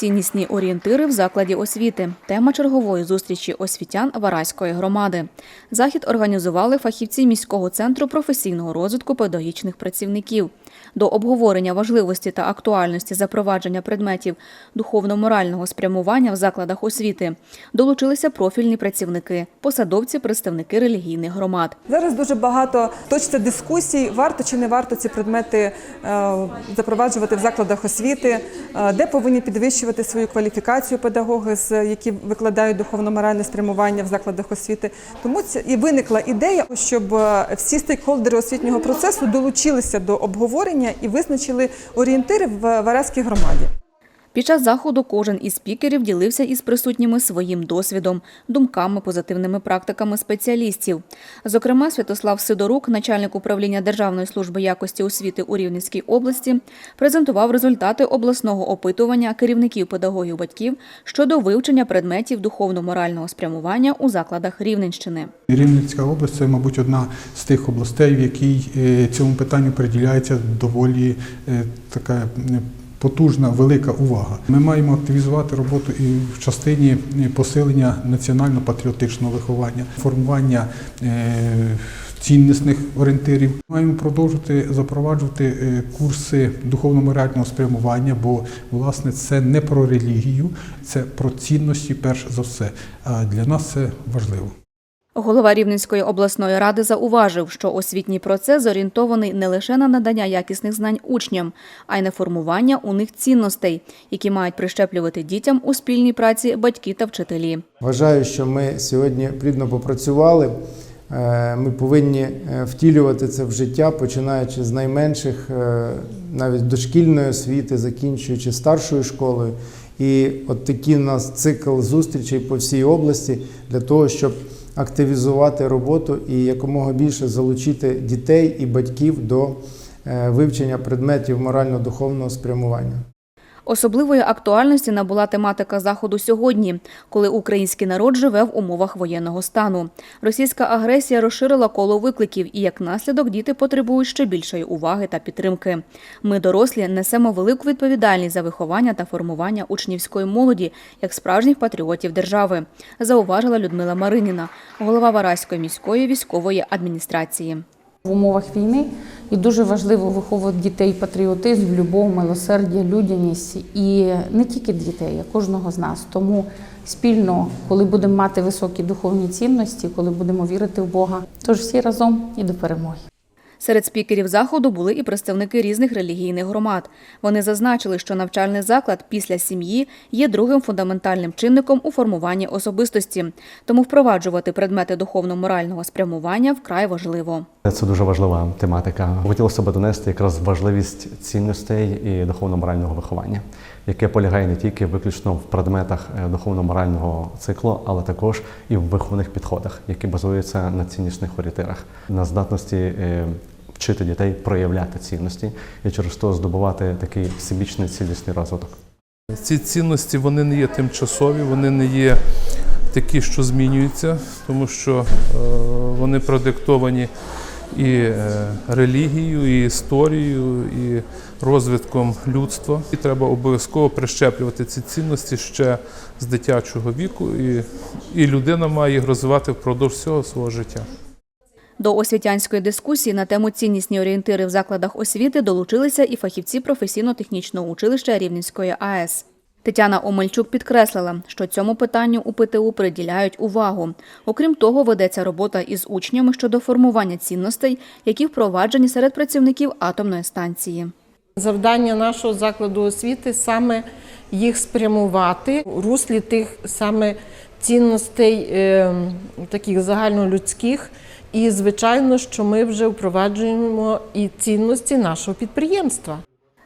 Ціннісні орієнтири в закладі освіти. Тема чергової зустрічі освітян Вараської громади. Захід організували фахівці міського центру професійного розвитку педагогічних працівників. До обговорення важливості та актуальності запровадження предметів духовно-морального спрямування в закладах освіти долучилися профільні працівники, посадовці, представники релігійних громад. Зараз дуже багато точиться дискусій, варто чи не варто ці предмети е, запроваджувати в закладах освіти, е, де повинні підвищувати свою кваліфікацію педагоги, які викладають духовно-моральне спрямування в закладах освіти. Тому і виникла ідея, щоб е, всі стейкхолдери освітнього процесу долучилися до обговорення і визначили орієнтири в Вараській громаді. Під час заходу кожен із спікерів ділився із присутніми своїм досвідом, думками, позитивними практиками спеціалістів. Зокрема, Святослав Сидорук, начальник управління Державної служби якості освіти у Рівненській області, презентував результати обласного опитування керівників педагогів батьків щодо вивчення предметів духовно-морального спрямування у закладах Рівненщини. Рівненська область це, мабуть, одна з тих областей, в якій е, цьому питанню приділяється доволі е, така е, потужна, велика увага. Ми маємо активізувати роботу і в частині е, посилення національно-патріотичного виховання, формування е, ціннісних орієнтирів. Маємо продовжувати запроваджувати е, курси духовно-морального спрямування, бо власне це не про релігію, це про цінності, перш за все. А для нас це важливо. Голова Рівненської обласної ради зауважив, що освітній процес зорієнтований не лише на надання якісних знань учням, а й на формування у них цінностей, які мають прищеплювати дітям у спільній праці батьки та вчителі. Вважаю, що ми сьогодні плідно попрацювали. Е, Ми повинні е, втілювати це в життя, починаючи з найменших, е, навіть дошкільної освіти, закінчуючи старшою школою. І от такий у нас цикл зустрічей по всій області для того, щоб активізувати роботу і якомога більше залучити дітей і батьків до е, вивчення предметів морально-духовного спрямування. Особливої актуальності набула тематика заходу сьогодні, коли український народ живе в умовах воєнного стану. Російська агресія розширила коло викликів, і як наслідок діти потребують ще більшої уваги та підтримки. Ми, дорослі, несемо велику відповідальність за виховання та формування учнівської молоді як справжніх патріотів держави, зауважила Людмила Мариніна, голова Вараської міської військової адміністрації. В умовах війни і дуже важливо виховувати дітей патріотизм, любов, милосердя, людяність і не тільки дітей, а кожного з нас. Тому спільно, коли будемо мати високі духовні цінності, коли будемо вірити в Бога, тож всі разом і до перемоги. Серед спікерів заходу були і представники різних релігійних громад. Вони зазначили, що навчальний заклад після сім'ї є другим фундаментальним чинником у формуванні особистості, тому впроваджувати предмети духовно-морального спрямування вкрай важливо. Це дуже важлива тематика. Хотілося б донести якраз важливість цінностей і духовно-морального виховання, яке полягає не тільки виключно в предметах е, духовно-морального циклу, але також і в виховних підходах, які базуються на ціннісних орієнтирах, на здатності е, вчити дітей проявляти цінності і через то здобувати такий всебічний цілісний розвиток. Ці цінності вони не є тимчасові, вони не є такі, що змінюються, тому що е, вони продиктовані і е, релігією, і історією, і розвитком людства. І треба обов'язково прищеплювати ці цінності ще з дитячого віку, і, і людина має їх розвивати впродовж всього свого життя. До освітянської дискусії на тему ціннісні орієнтири в закладах освіти долучилися і фахівці професійно-технічного училища Рівненської АЕС. Тетяна Омельчук підкреслила, що цьому питанню у ПТУ приділяють увагу. Окрім того, ведеться робота із учнями щодо формування цінностей, які впроваджені серед працівників атомної станції. Завдання нашого закладу освіти саме їх спрямувати у руслі тих саме цінностей е, таких загальнолюдських. І звичайно, що ми вже впроваджуємо і цінності нашого підприємства.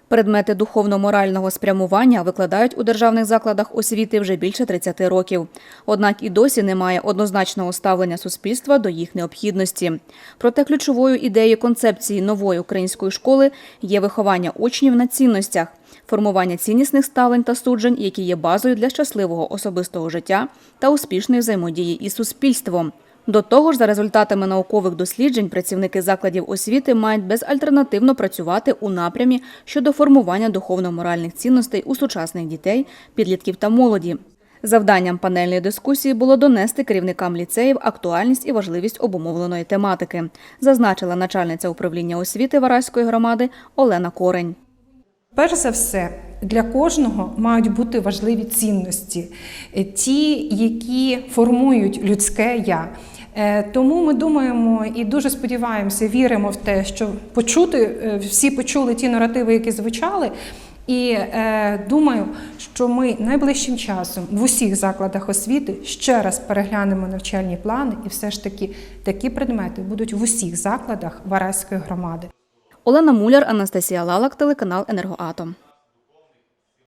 Предмети духовно-морального спрямування викладають у державних закладах освіти вже більше 30 років. Однак і досі немає однозначного ставлення суспільства до їх необхідності. Проте ключовою ідеєю концепції нової української школи є виховання учнів на цінностях, формування ціннісних ставлень та суджень, які є базою для щасливого особистого життя та успішної взаємодії із суспільством. До того ж, за результатами наукових досліджень, працівники закладів освіти мають безальтернативно працювати у напрямі щодо формування духовно-моральних цінностей у сучасних дітей, підлітків та молоді. Завданням панельної дискусії було донести керівникам ліцеїв актуальність і важливість обумовленої тематики, зазначила начальниця управління освіти Вараської громади Олена Корень. Перш за все, для кожного мають бути важливі цінності, ті, які формують людське я. Е, Тому ми думаємо і дуже сподіваємося, віримо в те, що почути е, всі почули ті наративи, які звучали. І е, думаю, що ми найближчим часом в усіх закладах освіти ще раз переглянемо навчальні плани, і все ж таки такі предмети будуть в усіх закладах Вараської громади. Олена Муляр, Анастасія Лалак, телеканал Енергоатом.